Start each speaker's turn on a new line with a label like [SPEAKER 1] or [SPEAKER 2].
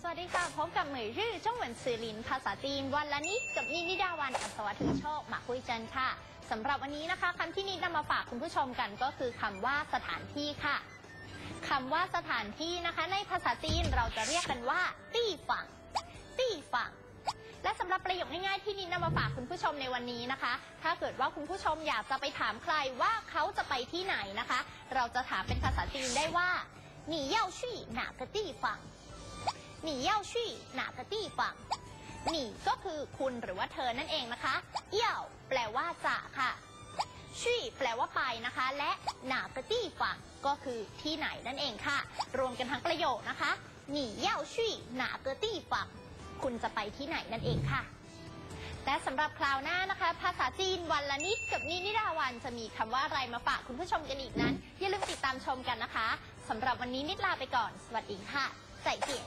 [SPEAKER 1] สวัสดีค่ะ พบกับเหมยรื่อช่องเหวนสือลิน ภาษาจีน วันละนี้กับนินิดาวันอัศวถือโชคหมาคุยจันค่ะสำหรับวันนี้นะคะคำที่นิดนำมาฝากคุณผู้ชมกันก็คือคำว่าสถานที่ค่ะคำว่าสถานที่นะคะ ในภาษาจีนเราจะเรียกกันว่าตี้ฝั่งตี้ฝั่งและสำหรับประโยคง่ายๆที่นิดนำมาฝากคุณผู้ชมในวันนี้นะคะ ถ้าเกิดว่าคุณผู้ชมอยากจะไปถามใครว่าเขาจะไปที่ไหนนะคะ เราจะถามเป็นภาษาจีนได้ว่าหนีเย่าชี่หนกี่ฝั่ง หนีก็คือคุณหรือว่าเธอนั่นเองนะคะเอี่ยวแปลว่าจะค่ะชี่แปลว่าไปนะคะ และหนากะตี้ฝังก็คือที่ไหนนั่นเองค่ะ รวมกันทั้งประโยคนะคะหนีเย่าชี่หนากะตี้ฝังคุณจะไปที่ไหนนั่นเองค่ะและสำหรับคราวหน้านะคะ ภาษาจีนวันละนิดกับนินิดาวันจะมีคำว่าอะไรมาฝากคุณผู้ชมกันอีกนั้น อย่าลืมติดตามชมกันนะคะสำหรับวันนี้นิดลาไปก่อน สวัสดีค่ะใจเจีย